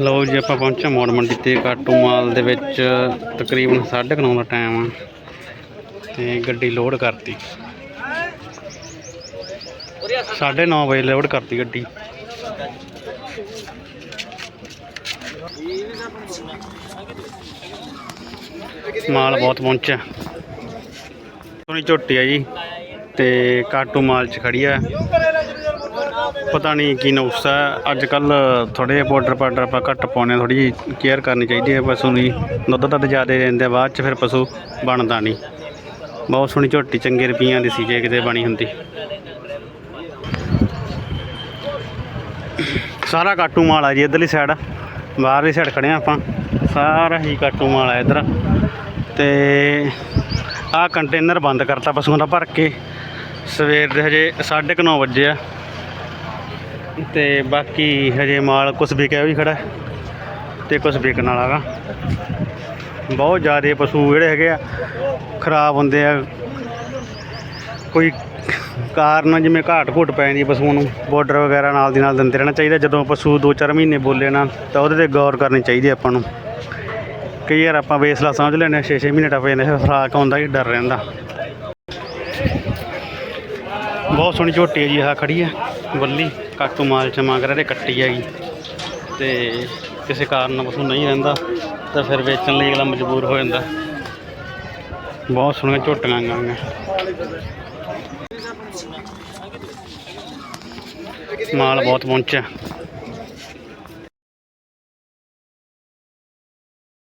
ਲਓ ਜੀ, ਆਪਾਂ ਪਹੁੰਚੇ ਮੋੜ ਮੰਡੀ ਤੇ, ਕਾਟੂ ਮਾਲ ਦੇ ਵਿੱਚ ਤਕਰੀਬਨ 9:30 ਦਾ ਟਾਈਮ ਆ। ਤੇ ਗੱਡੀ ਲੋਡ ਕਰਤੀ। 9:30 ਵਜੇ ਲੋਡ ਕਰਤੀ ਗੱਡੀ। ਮਾਲ ਬਹੁਤ ਪਹੁੰਚਿਆ। ਸੋਹਣੀ ਝੋਟੀ ਆ ਜੀ, ਤੇ ਕਾਟੂ ਮਾਲ ਚ ਖੜੀ ਆ। ਪਤਾ ਨਹੀਂ ਕੀ ਨੁਕਸਾ ਹੈ। ਅੱਜ ਕੱਲ ਥੋੜੇ ਪਾਊਡਰ ਪਾਊਡਰ ਆਪਾਂ ਘੱਟ ਪਾਉਨੇ ਥੋੜੀ ਕੇਅਰ ਕਰਨੀ ਚਾਹੀਦੀ ਹੈ ਪਸ਼ੂ ਦੀ। ਦੁੱਧ ਦੱਧ ਜ਼ਿਆਦਾ ਦਿੰਦੇ ਆ, ਬਾਅਦ ਚ ਫਿਰ ਪਸ਼ੂ ਬਣਦਾ ਨਹੀਂ। ਬਹੁਤ ਸੋਹਣੀ ਝੋਟੀ ਚੰਗੇ ਰੁਪਈਆਂ ਦੀ ਸੀ ਜੇ ਕਿਤੇ ਬਣੀ ਹੁੰਦੀ। ਸਾਰਾ ਕਾਟੂ ਮਾਲ ਆ ਜੀ ਇਧਰਲੀ ਸਾਈਡ ਬਾਹਰਲੀ ਸਾਈਡ ਖੜੇ ਆ ਆਪਾਂ। ਸਾਰਾ ਹੀ ਕਾਟੂ ਮਾਲ ਆ ਇਧਰ। ਤੇ ਆਹ ਕੰਟੇਨਰ ਬੰਦ ਕਰਤਾ ਪਸ਼ੂਆਂ ਦਾ ਭਰ ਕੇ। ਸਵੇਰ ਦੇ ਹਜੇ 9:30 ਵਜੇ ਆ। ਤੇ ਬਾਕੀ ਹਜੇ ਮਾਲ ਕੁਛ ਵਿਕਿਆ ਵੀ ਖੜਾ ਹੈ ਤੇ ਕੁਛ ਵਿਕਣ ਵਾਲਾ ਗਾ। ਬਹੁਤ ਜ਼ਿਆਦਾ ਪਸ਼ੂ ਜਿਹੜੇ ਹੈਗੇ ਆ, ਖਰਾਬ ਹੁੰਦੇ ਆ। ਕੋਈ ਕਾਰਨ ਜਿਵੇਂ ਘਾਟ ਘੁੱਟ ਪੈ ਜਾਂਦੀ ਹੈ ਪਸ਼ੂਆਂ ਨੂੰ ਬਾਰਡਰ ਵਗੈਰਾ ਨਾਲ ਦੀ ਨਾਲ ਦਿੰਦੇ ਰਹਿਣਾ ਚਾਹੀਦਾ। ਜਦੋਂ ਪਸ਼ੂ 2-4 ਮਹੀਨੇ ਬੋਲੇ ਨਾ, ਤਾਂ ਉਹਦੇ ਤੇ ਗੌਰ ਕਰਨੀ ਚਾਹੀਦੀ ਆਪਾਂ ਨੂੰ। ਕਈ ਵਾਰ ਆਪਾਂ ਵੇਸਲਾ ਸਮਝ ਲੈਂਦੇ ਹਾਂ 6-6 ਮਹੀਨੇ ਟੱਪ ਜਾਂਦੇ ਫਿਰ ਫਰਾਕ ਆਉਂਦਾ ਹੀ ਡਰ ਰਹਿੰਦਾ। ਬਹੁਤ ਸੋਹਣੀ ਝੋਟੀ ਹੈ ਜੀ, ਆਹ ਖੜੀ ਹੈ, ਬੱਲੀ ਕਾਕੂ ਮਾਲ ਚ ਮਗਰ ਇਹਦੇ ਕੱਟੀ ਹੈਗੀ ਤੇ ਕਿਸੇ ਕਾਰਨ ਪਸ਼ੂ ਨਹੀਂ ਰਹਿੰਦਾ, ਤਾਂ ਫਿਰ ਵੇਚਣ ਲਈ ਅਗਲਾ ਮਜਬੂਰ ਹੋ ਜਾਂਦਾ। ਬਹੁਤ ਸੋਹਣੀਆਂ ਝੋਟੀਆਂ ਗਾਂਗੀਆਂ ਮਾਲ ਬਹੁਤ ਪਹੁੰਚਿਆ।